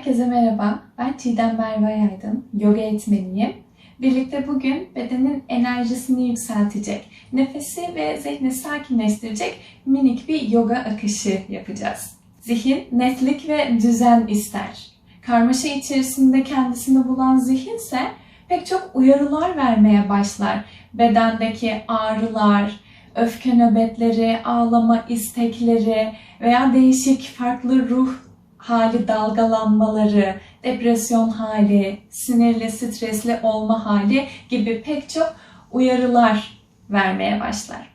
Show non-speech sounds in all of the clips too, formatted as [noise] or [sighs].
Herkese merhaba. Ben Çiğdem Merve Aydın, yoga eğitmeniyim. Birlikte bugün bedenin enerjisini yükseltecek, nefesi ve zihni sakinleştirecek minik bir yoga akışı yapacağız. Zihin netlik ve düzen ister. Karmaşa içerisinde kendisini bulan zihinse pek çok uyarılar vermeye başlar. Bedendeki ağrılar, öfke nöbetleri, ağlama istekleri veya değişik farklı ruh hali dalgalanmaları, depresyon hali, sinirli, stresli olma hali gibi pek çok uyarılar vermeye başlar.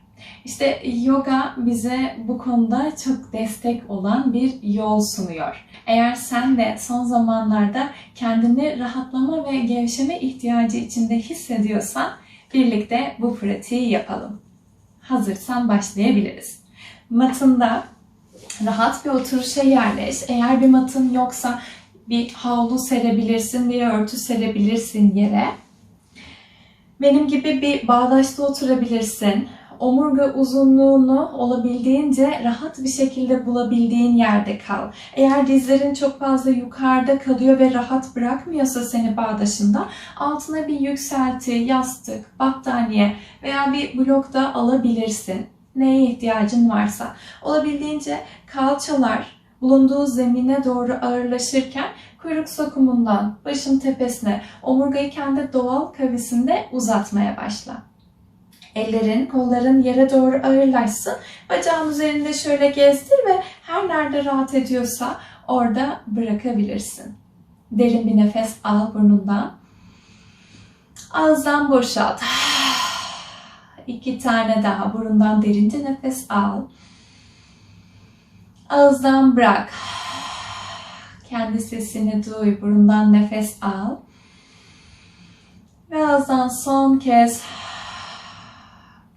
İşte yoga bize bu konuda çok destek olan bir yol sunuyor. Eğer sen de son zamanlarda kendini rahatlama ve gevşeme ihtiyacı içinde hissediyorsan birlikte bu pratiği yapalım. Hazırsan başlayabiliriz. Matında rahat bir oturuşa yerleş. Eğer bir matın yoksa bir havlu serebilirsin, bir örtü serebilirsin yere. Benim gibi bir bağdaşta oturabilirsin. Omurga uzunluğunu olabildiğince rahat bir şekilde bulabildiğin yerde kal. Eğer dizlerin çok fazla yukarıda kalıyor ve rahat bırakmıyorsa seni bağdaşında altına bir yükselti, yastık, battaniye veya bir blok da alabilirsin neye ihtiyacın varsa. Olabildiğince kalçalar bulunduğu zemine doğru ağırlaşırken kuyruk sokumundan başın tepesine omurgayı kendi doğal kavisinde uzatmaya başla. Ellerin, kolların yere doğru ağırlaşsın. Bacağın üzerinde şöyle gezdir ve her nerede rahat ediyorsa orada bırakabilirsin. Derin bir nefes al burnundan. Ağızdan boşalt. İki tane daha burundan derince nefes al. Ağızdan bırak. Kendi sesini duy. Burundan nefes al. Ve ağızdan son kez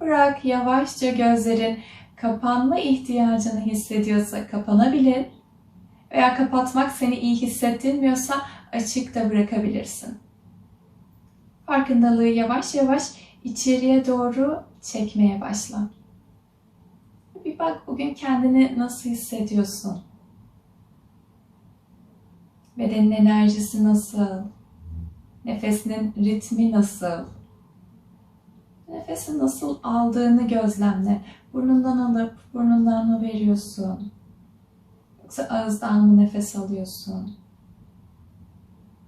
bırak. Yavaşça gözlerin kapanma ihtiyacını hissediyorsa kapanabilir. Veya kapatmak seni iyi hissettirmiyorsa açık da bırakabilirsin. Farkındalığı yavaş yavaş içeriye doğru çekmeye başla. Bir bak bugün kendini nasıl hissediyorsun? Bedenin enerjisi nasıl? Nefesinin ritmi nasıl? Nefesi nasıl aldığını gözlemle. Burnundan alıp burnundan mı veriyorsun? Yoksa ağızdan mı nefes alıyorsun?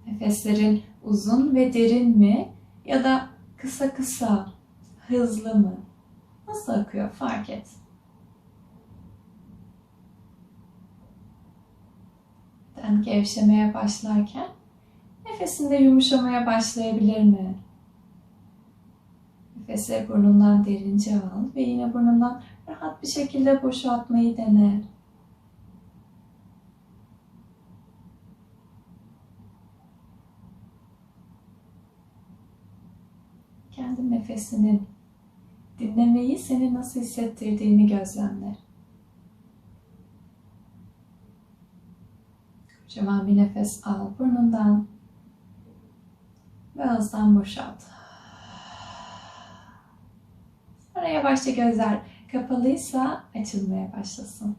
Nefeslerin uzun ve derin mi? Ya da kısa kısa, hızlı mı? Nasıl akıyor fark et. Ben gevşemeye başlarken nefesinde yumuşamaya başlayabilir mi? Nefesi burnundan derince al ve yine burnundan rahat bir şekilde boşaltmayı dene. kendi nefesinin dinlemeyi seni nasıl hissettirdiğini gözlemle. Kocaman bir nefes al burnundan ve ağızdan boşalt. Sonra yavaşça gözler kapalıysa açılmaya başlasın.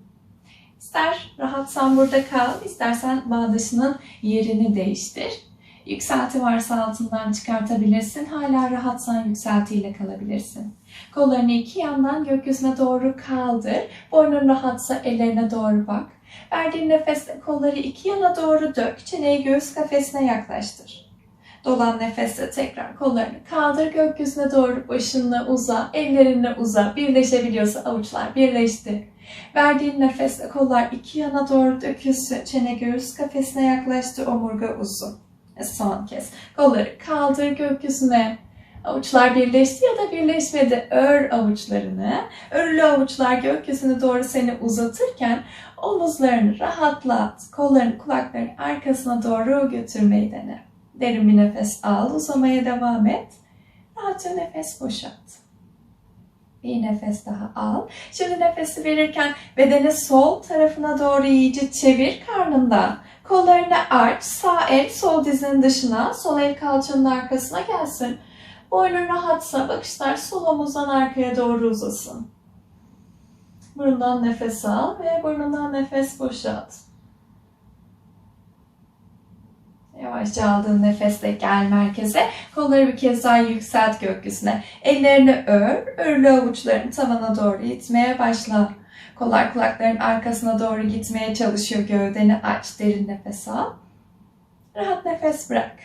İster rahatsan burada kal, istersen bağdaşının yerini değiştir. Yükselti varsa altından çıkartabilirsin. Hala rahatsan yükseltiyle kalabilirsin. Kollarını iki yandan gökyüzüne doğru kaldır. Boynun rahatsa ellerine doğru bak. Verdiğin nefeste kolları iki yana doğru dök. Çeneyi göğüs kafesine yaklaştır. Dolan nefeste tekrar kollarını kaldır gökyüzüne doğru başınla uza, ellerini uza. Birleşebiliyorsa avuçlar birleşti. Verdiğin nefeste kollar iki yana doğru dökülsün. Çene göğüs kafesine yaklaştı, omurga uzun. Son kez. Kolları kaldır gökyüzüne. Avuçlar birleşti ya da birleşmedi. Ör avuçlarını. Örülü avuçlar gökyüzüne doğru seni uzatırken omuzlarını rahatlat. Kollarını kulakların arkasına doğru götürmeyi dene. Derin bir nefes al. Uzamaya devam et. Rahatça nefes boşalt. Bir nefes daha al. Şimdi nefesi verirken bedeni sol tarafına doğru iyice çevir karnından. Kollarını aç, sağ el sol dizinin dışına, sol el kalçanın arkasına gelsin. Boynun rahatsa bakışlar sol omuzdan arkaya doğru uzasın. Burundan nefes al ve burnundan nefes boşalt. Yavaşça aldığın nefesle gel merkeze. Kolları bir kez daha yükselt gökyüzüne. Ellerini ör. Örülü avuçlarını tavana doğru itmeye başla. Kollar kulakların arkasına doğru gitmeye çalışıyor. Gövdeni aç. Derin nefes al. Rahat nefes bırak.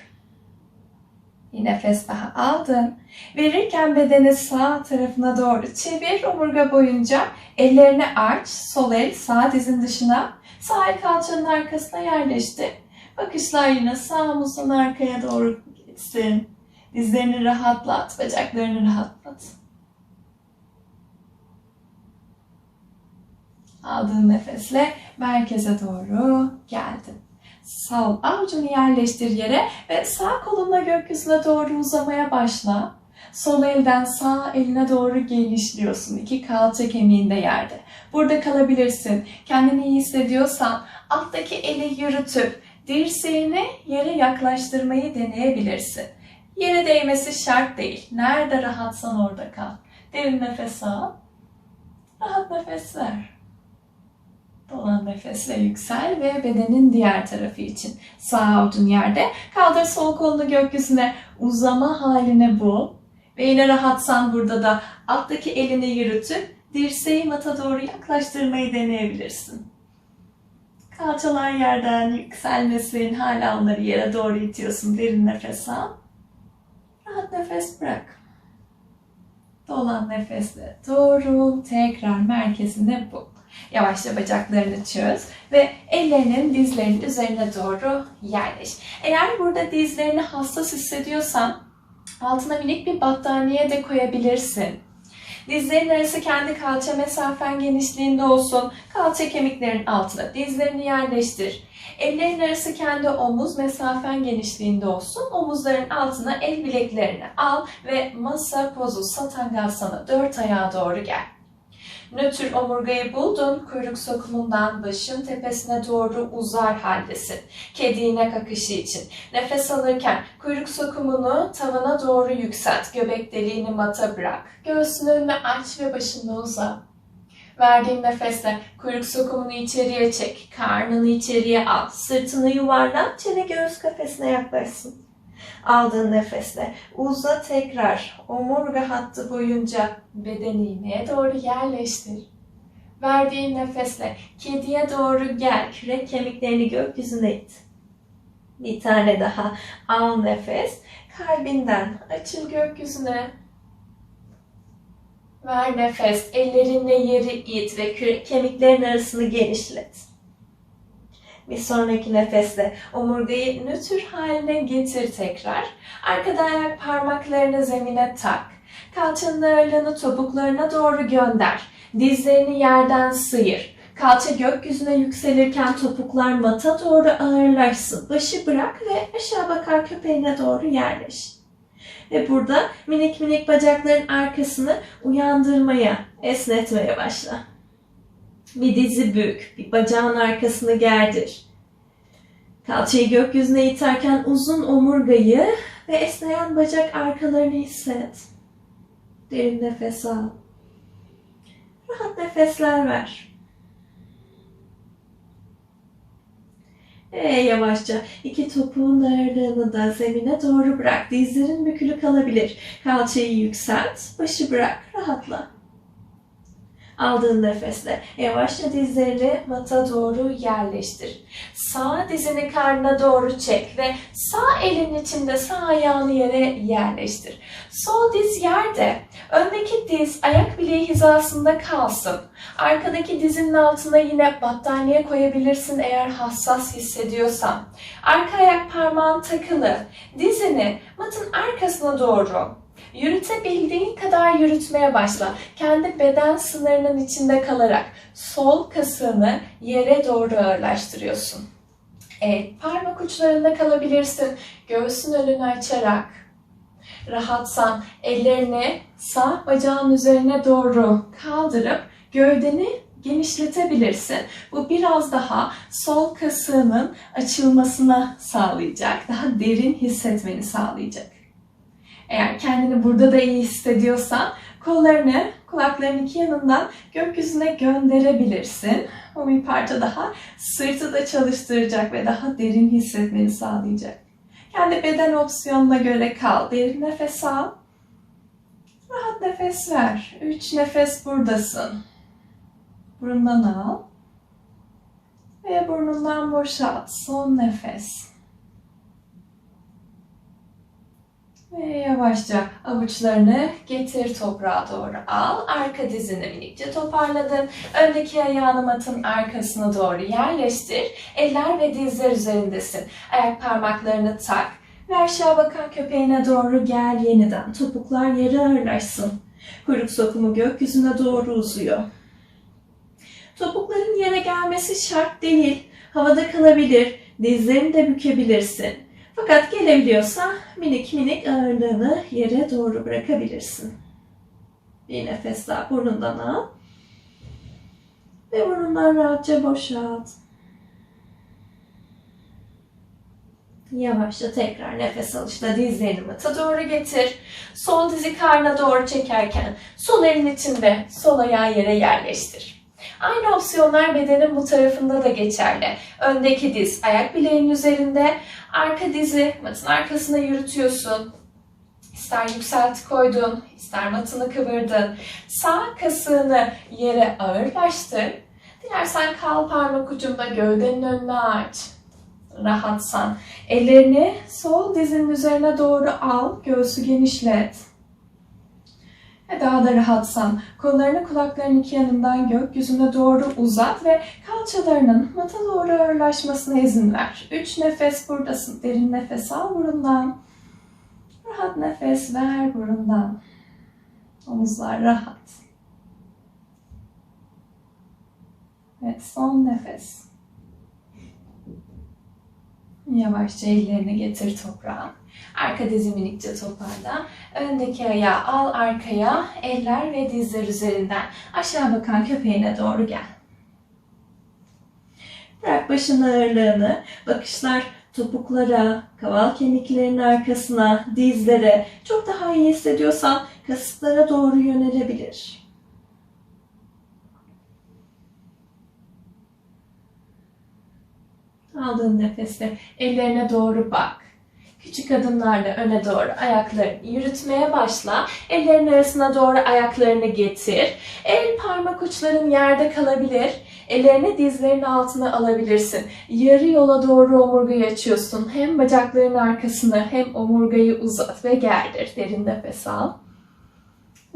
Bir nefes daha aldın. Verirken bedeni sağ tarafına doğru çevir. Omurga boyunca ellerini aç. Sol el sağ dizin dışına. Sağ el kalçanın arkasına yerleştir. Bakışlar yine sağ omuzun arkaya doğru gitsin. Dizlerini rahatlat, bacaklarını rahatlat. Aldığın nefesle merkeze doğru geldin. Sol avucunu yerleştir yere ve sağ kolunla gökyüzüne doğru uzamaya başla. Sol elden sağ eline doğru genişliyorsun. İki kalça kemiğinde yerde. Burada kalabilirsin. Kendini iyi hissediyorsan alttaki eli yürütüp dirseğini yere yaklaştırmayı deneyebilirsin. Yere değmesi şart değil. Nerede rahatsan orada kal. Derin nefes al. Rahat nefes ver. Dolan nefesle yüksel ve bedenin diğer tarafı için sağ avucun yerde. Kaldır sol kolunu gökyüzüne uzama halini bul. Ve yine rahatsan burada da alttaki elini yürütüp dirseği mata doğru yaklaştırmayı deneyebilirsin. Kalçalar yerden yükselmesin. Hala onları yere doğru itiyorsun. Derin nefes al. Rahat nefes bırak. Dolan nefesle doğru tekrar merkezine bul. Yavaşça bacaklarını çöz ve ellerinin dizlerinin üzerine doğru yerleş. Eğer burada dizlerini hassas hissediyorsan altına minik bir battaniye de koyabilirsin. Dizlerin arası kendi kalça mesafen genişliğinde olsun. Kalça kemiklerin altına dizlerini yerleştir. Ellerin arası kendi omuz mesafen genişliğinde olsun. Omuzların altına el bileklerini al ve masa pozu satangasana dört ayağa doğru gel. Nötr omurgayı buldun, kuyruk sokumundan başın tepesine doğru uzar haldesin. Kedi inek için. Nefes alırken kuyruk sokumunu tavana doğru yükselt. Göbek deliğini mata bırak. Göğsünü önüne aç ve başını uza. Verdiğin nefesle kuyruk sokumunu içeriye çek. Karnını içeriye al. Sırtını yuvarla. Çene göğüs kafesine yaklaşsın. Aldığın nefesle uza tekrar omurga hattı boyunca bedeni iğneye doğru yerleştir. Verdiğin nefesle kediye doğru gel. Kürek kemiklerini gökyüzüne it. Bir tane daha al nefes. Kalbinden açıl gökyüzüne. Ver nefes. Ellerinle yeri it ve kemiklerin arasını genişlet. Bir sonraki nefeste omurgayı nötr haline getir tekrar. Arkada ayak parmaklarını zemine tak. Kalçanın ağırlığını topuklarına doğru gönder. Dizlerini yerden sıyır. Kalça gökyüzüne yükselirken topuklar mata doğru ağırlaşsın. Başı bırak ve aşağı bakar köpeğine doğru yerleş. Ve burada minik minik bacakların arkasını uyandırmaya, esnetmeye başla. Bir dizi bük, bir bacağın arkasını gerdir. Kalçayı gökyüzüne iterken uzun omurgayı ve esneyen bacak arkalarını hisset. Derin nefes al. Rahat nefesler ver. Ve yavaşça iki topuğun ağırlığını da zemine doğru bırak. Dizlerin bükülü kalabilir. Kalçayı yükselt, başı bırak, rahatla. Aldığın nefesle yavaşça dizlerini mata doğru yerleştir. Sağ dizini karnına doğru çek ve sağ elin içinde sağ ayağını yere yerleştir. Sol diz yerde, öndeki diz ayak bileği hizasında kalsın. Arkadaki dizinin altına yine battaniye koyabilirsin eğer hassas hissediyorsan. Arka ayak parmağın takılı. Dizini matın arkasına doğru Yürütebildiğin kadar yürütmeye başla. Kendi beden sınırının içinde kalarak sol kasığını yere doğru ağırlaştırıyorsun. Evet, parmak uçlarında kalabilirsin. Göğsün önünü açarak. Rahatsan ellerini sağ bacağın üzerine doğru kaldırıp gövdeni genişletebilirsin. Bu biraz daha sol kasığının açılmasına sağlayacak. Daha derin hissetmeni sağlayacak. Eğer kendini burada da iyi hissediyorsan kollarını kulakların iki yanından gökyüzüne gönderebilirsin. O bir parça daha sırtı da çalıştıracak ve daha derin hissetmeni sağlayacak. Kendi beden opsiyonuna göre kal. Derin nefes al. Rahat nefes ver. 3 nefes buradasın. Burundan al. Ve burnundan boşalt. Son nefes. Ve yavaşça avuçlarını getir toprağa doğru al. Arka dizini minikçe toparladın. Öndeki ayağını matın arkasına doğru yerleştir. Eller ve dizler üzerindesin. Ayak parmaklarını tak. Ve aşağı bakan köpeğine doğru gel yeniden. Topuklar yere ağırlaşsın. Kuyruk sokumu gökyüzüne doğru uzuyor. Topukların yere gelmesi şart değil. Havada kalabilir. Dizlerini de bükebilirsin. Fakat gelebiliyorsa minik minik ağırlığını yere doğru bırakabilirsin. Bir nefes daha burnundan al. Ve burnundan rahatça boşalt. Yavaşça tekrar nefes alışla dizlerini mata doğru getir. Sol dizi karna doğru çekerken sol elin içinde sol ayağı yere yerleştir. Aynı opsiyonlar bedenin bu tarafında da geçerli. Öndeki diz ayak bileğinin üzerinde, arka dizi matın arkasına yürütüyorsun. İster yükselti koydun, ister matını kıvırdın. Sağ kasığını yere ağırlaştır. Dilersen kal parmak ucunda gövdenin önüne aç. Rahatsan. Ellerini sol dizinin üzerine doğru al, göğsü genişlet. Ve daha da rahatsan kollarını kulakların iki yanından gökyüzüne doğru uzat ve kalçalarının mata doğru ağırlaşmasına izin ver. Üç nefes buradasın. Derin nefes al burundan. Rahat nefes ver burundan. Omuzlar rahat. Evet son nefes. Yavaşça ellerini getir toprağa. Arka dizi minikçe toparla. Öndeki ayağı al arkaya. Eller ve dizler üzerinden aşağı bakan köpeğine doğru gel. Bırak başın ağırlığını. Bakışlar topuklara, kaval kemiklerinin arkasına, dizlere. Çok daha iyi hissediyorsan kasıklara doğru yönelebilir. Aldığın nefeste ellerine doğru bak. Küçük adımlarla öne doğru ayaklarını yürütmeye başla. Ellerin arasına doğru ayaklarını getir. El parmak uçların yerde kalabilir. Ellerini dizlerin altına alabilirsin. Yarı yola doğru omurgayı açıyorsun. Hem bacakların arkasını hem omurgayı uzat ve gerdir. Derin nefes al.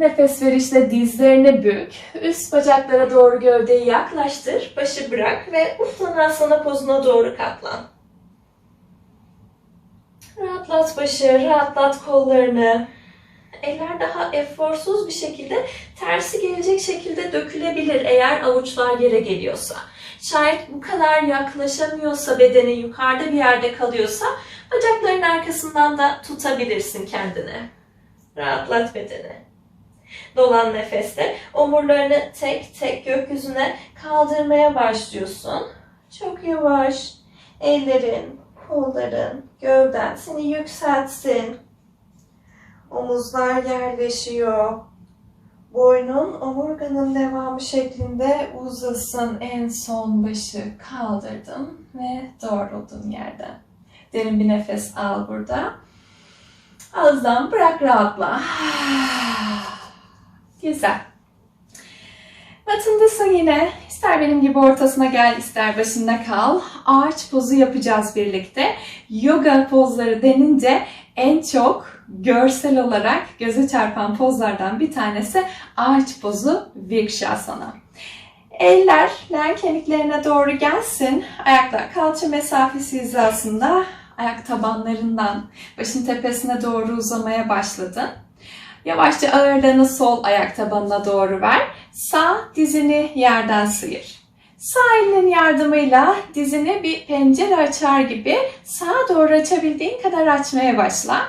Nefes verişle dizlerini bük. Üst bacaklara doğru gövdeyi yaklaştır. Başı bırak ve Uttanasana pozuna doğru katlan. Rahatlat başı, rahatlat kollarını. Eller daha eforsuz bir şekilde tersi gelecek şekilde dökülebilir eğer avuçlar yere geliyorsa. Şayet bu kadar yaklaşamıyorsa bedeni yukarıda bir yerde kalıyorsa bacakların arkasından da tutabilirsin kendini. Rahatlat bedeni. Dolan nefeste omurlarını tek tek gökyüzüne kaldırmaya başlıyorsun. Çok yavaş. Ellerin, kolların, gövden seni yükseltsin. Omuzlar yerleşiyor. Boynun omurganın devamı şeklinde uzasın. En son başı kaldırdın ve doğruldun yerden. Derin bir nefes al burada. Ağızdan bırak rahatla. [sighs] Güzel. Matındasın yine. İster benim gibi ortasına gel, ister başında kal. Ağaç pozu yapacağız birlikte. Yoga pozları denince en çok görsel olarak göze çarpan pozlardan bir tanesi ağaç pozu Virksasana. Eller len kemiklerine doğru gelsin. Ayaklar kalça mesafesi hizasında. Ayak tabanlarından başın tepesine doğru uzamaya başladın. Yavaşça ağırlığını sol ayak tabanına doğru ver. Sağ dizini yerden sıyır. Sağ elinin yardımıyla dizini bir pencere açar gibi sağa doğru açabildiğin kadar açmaya başla.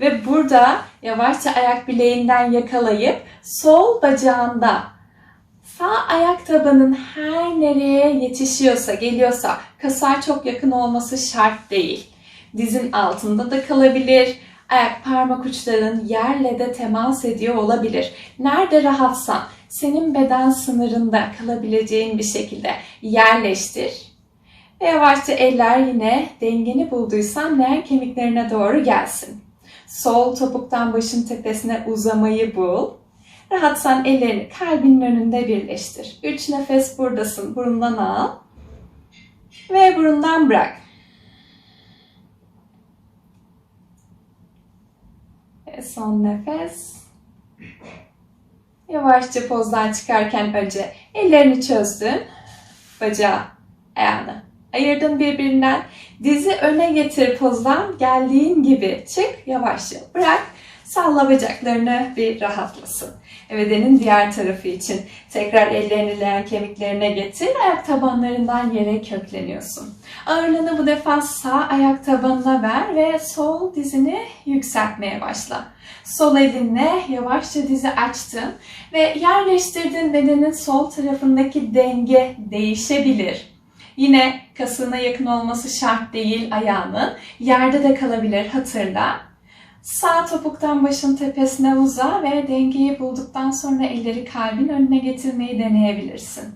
Ve burada yavaşça ayak bileğinden yakalayıp sol bacağında sağ ayak tabanın her nereye yetişiyorsa, geliyorsa kasar çok yakın olması şart değil. Dizin altında da kalabilir, ayak parmak uçların yerle de temas ediyor olabilir. Nerede rahatsan senin beden sınırında kalabileceğin bir şekilde yerleştir. Ve yavaşça eller yine dengeni bulduysan leğen kemiklerine doğru gelsin. Sol topuktan başın tepesine uzamayı bul. Rahatsan ellerini kalbinin önünde birleştir. Üç nefes buradasın. Burundan al. Ve burundan bırak. Ve son nefes. Yavaşça pozdan çıkarken önce ellerini çözdün. Bacağı, ayağını ayırdın birbirinden. Dizi öne getir pozdan. Geldiğin gibi çık. Yavaşça bırak. Salla bacaklarını bir rahatlasın. Bedenin diğer tarafı için tekrar ellerini leğen kemiklerine getir. Ayak tabanlarından yere kökleniyorsun. Ağırlığını bu defa sağ ayak tabanına ver ve sol dizini yükseltmeye başla. Sol elinle yavaşça dizi açtın ve yerleştirdin bedenin sol tarafındaki denge değişebilir. Yine kasına yakın olması şart değil ayağının. Yerde de kalabilir hatırla. Sağ topuktan başın tepesine uza ve dengeyi bulduktan sonra elleri kalbin önüne getirmeyi deneyebilirsin.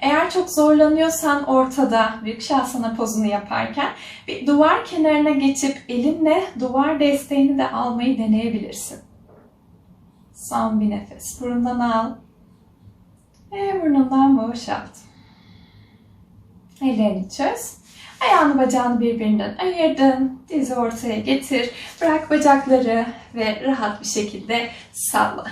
Eğer çok zorlanıyorsan ortada büyük şahsana pozunu yaparken bir duvar kenarına geçip elinle duvar desteğini de almayı deneyebilirsin. Son bir nefes. Burundan al. Ve burnundan boşalt. Ellerini çöz. Ayağını bacağını birbirinden ayırdın. Dizi ortaya getir. Bırak bacakları ve rahat bir şekilde salla.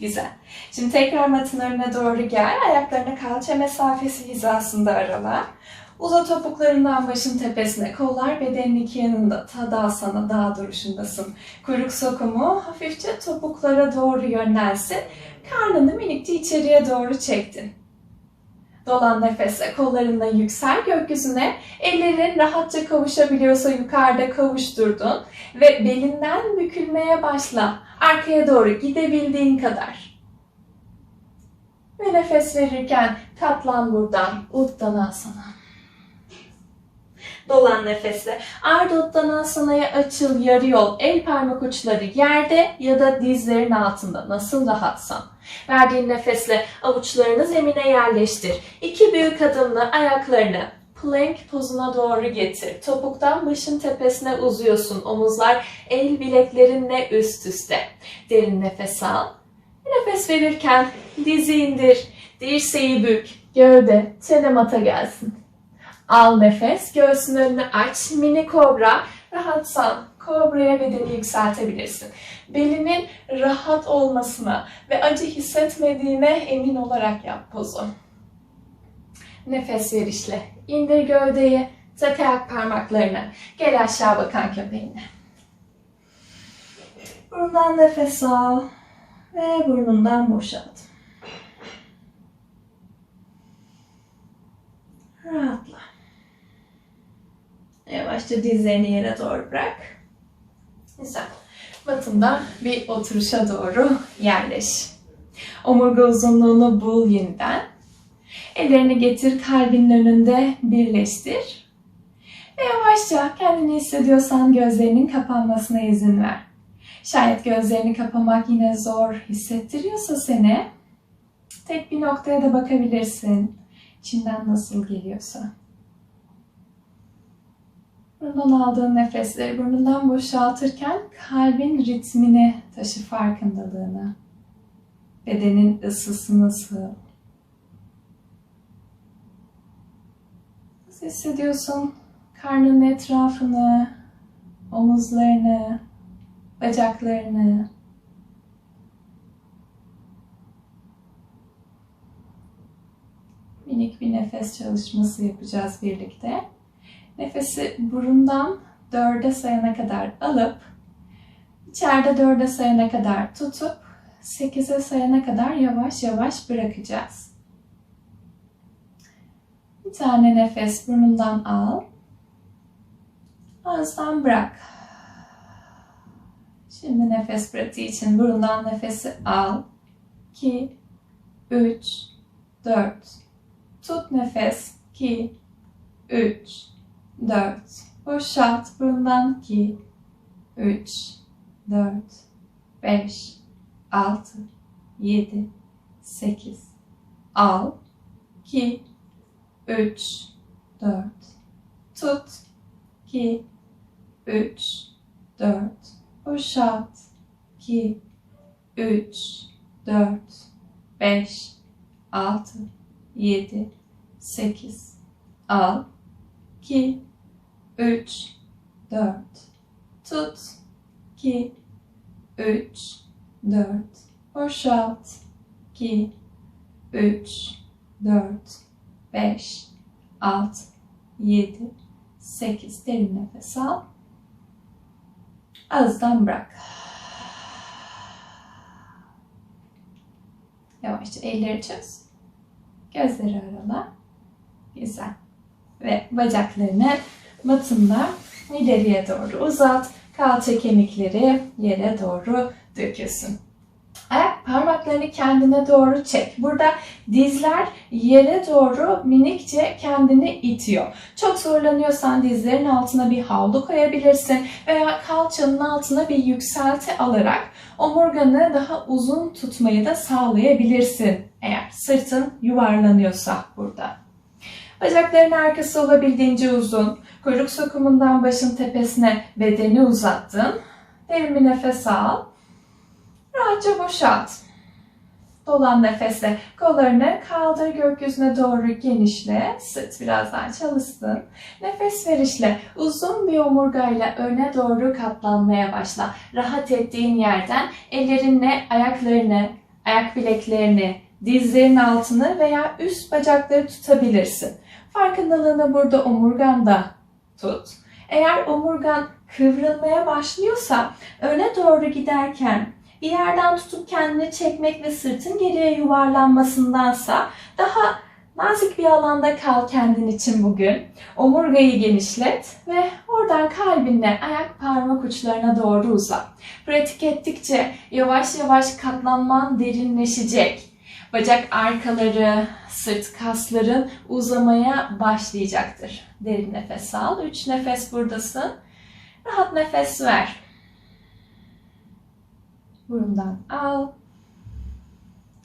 Güzel. Şimdi tekrar matın önüne doğru gel. Ayaklarını kalça mesafesi hizasında arala. Uza topuklarından başın tepesine. Kollar bedenin iki yanında. Tadasana dağ duruşundasın. Kuyruk sokumu hafifçe topuklara doğru yönlensin. Karnını minikçe içeriye doğru çektin. Dolan nefesle kollarınla yüksel gökyüzüne. Ellerin rahatça kavuşabiliyorsa yukarıda kavuşturdun. Ve belinden bükülmeye başla. Arkaya doğru gidebildiğin kadar. Ve nefes verirken katlan buradan. Uttanasana. Dolan nefesle. Ardha Uttanasana'ya açıl yarı yol. El parmak uçları yerde ya da dizlerin altında. Nasıl rahatsan. Verdiğin nefesle avuçlarını zemine yerleştir. İki büyük adımla ayaklarını plank pozuna doğru getir. Topuktan başın tepesine uzuyorsun. Omuzlar el bileklerinle üst üste. Derin nefes al. Nefes verirken dizi indir. Dirseği bük. Gövde çene mata gelsin. Al nefes. Göğsün önünü aç. Mini kobra. Rahatsan kobraya bedeni yükseltebilirsin. Belinin rahat olmasına ve acı hissetmediğine emin olarak yap pozu. Nefes verişle indir gövdeyi, tak ayak parmaklarını, gel aşağı bakan köpeğine. Burundan nefes al ve burnundan boşalt. Rahatla. Yavaşça dizlerini yere doğru bırak. Güzel. Batında bir oturuşa doğru yerleş. Omurga uzunluğunu bul yeniden. Ellerini getir kalbinin önünde birleştir. Ve yavaşça kendini hissediyorsan gözlerinin kapanmasına izin ver. Şayet gözlerini kapamak yine zor hissettiriyorsa seni tek bir noktaya da bakabilirsin. İçinden nasıl geliyorsa. Burundan aldığın nefesleri burnundan boşaltırken kalbin ritmini taşı farkındalığını. Bedenin ısısı nasıl? Nasıl hissediyorsun? Karnın etrafını, omuzlarını, bacaklarını. Minik bir nefes çalışması yapacağız birlikte. Nefesi burundan dörde sayana kadar alıp içeride dörde sayana kadar tutup sekize sayana kadar yavaş yavaş bırakacağız. Bir tane nefes burnundan al. Ağızdan bırak. Şimdi nefes pratiği için burundan nefesi al. 2, 3, 4. Tut nefes. 2, 3, 4. Boşalt burundan 2, 3, 4, 5, 6, 7, 8. Al. 2, 3, 4, Tut. 2, 3, 4. Boşalt. 2, 3, 4, 5, 6, 7, 8. Al. 2, 3, 4. Tut. 2, 3, 4. Boşalt. 2, 3, 4, 5, 6, 7, 8. Derin nefes al. Ağızdan bırak. Yavaşça elleri çöz. Gözleri arala. Güzel. Ve bacaklarını matında ileriye doğru uzat. Kalça kemikleri yere doğru dökülsün. Ayak parmaklarını kendine doğru çek. Burada dizler yere doğru minikçe kendini itiyor. Çok zorlanıyorsan dizlerin altına bir havlu koyabilirsin veya kalçanın altına bir yükselti alarak omurganı daha uzun tutmayı da sağlayabilirsin. Eğer sırtın yuvarlanıyorsa burada. Bacakların arkası olabildiğince uzun. Kuyruk sokumundan başın tepesine bedeni uzattın. Derin bir nefes al. Rahatça boşalt. Dolan nefesle kollarını kaldır gökyüzüne doğru genişle. Sırt biraz daha çalışsın. Nefes verişle uzun bir omurgayla öne doğru katlanmaya başla. Rahat ettiğin yerden ellerinle ayaklarını, ayak bileklerini, dizlerin altını veya üst bacakları tutabilirsin. Farkındalığını burada omurganda tut. Eğer omurgan kıvrılmaya başlıyorsa öne doğru giderken bir yerden tutup kendini çekmek ve sırtın geriye yuvarlanmasındansa daha nazik bir alanda kal kendin için bugün. Omurgayı genişlet ve oradan kalbinle ayak parmak uçlarına doğru uzat. Pratik ettikçe yavaş yavaş katlanman derinleşecek. Bacak arkaları, sırt kasların uzamaya başlayacaktır. Derin nefes al. 3 nefes buradasın. Rahat nefes ver. Burundan al.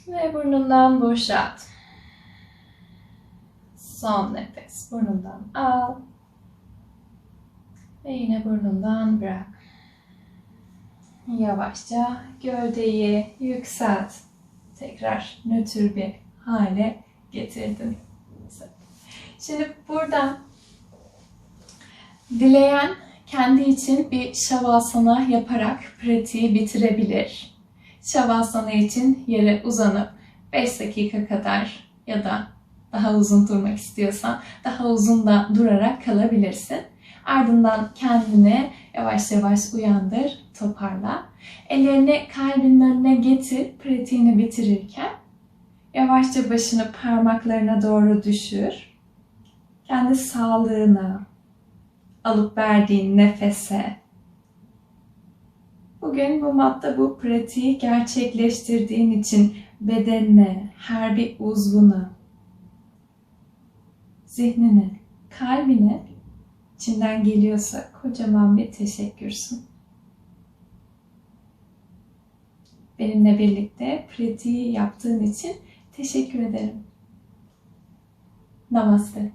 Ve burnundan boşalt. Son nefes. Burnundan al. Ve yine burnundan bırak. Yavaşça gövdeyi yükselt. Tekrar nötr bir hale getirdin. Şimdi buradan dileyen kendi için bir şavasana yaparak pratiği bitirebilir. Şavasana için yere uzanıp 5 dakika kadar ya da daha uzun durmak istiyorsan daha uzun da durarak kalabilirsin. Ardından kendini yavaş yavaş uyandır, toparla. Ellerini kalbinin önüne getir pratiğini bitirirken. Yavaşça başını parmaklarına doğru düşür. Kendi sağlığına, alıp verdiğin nefese. Bugün bu matta bu pratiği gerçekleştirdiğin için bedenine, her bir uzvuna, zihnine, kalbine içinden geliyorsa kocaman bir teşekkürsün. benimle birlikte pratiği yaptığın için teşekkür ederim. Namaste.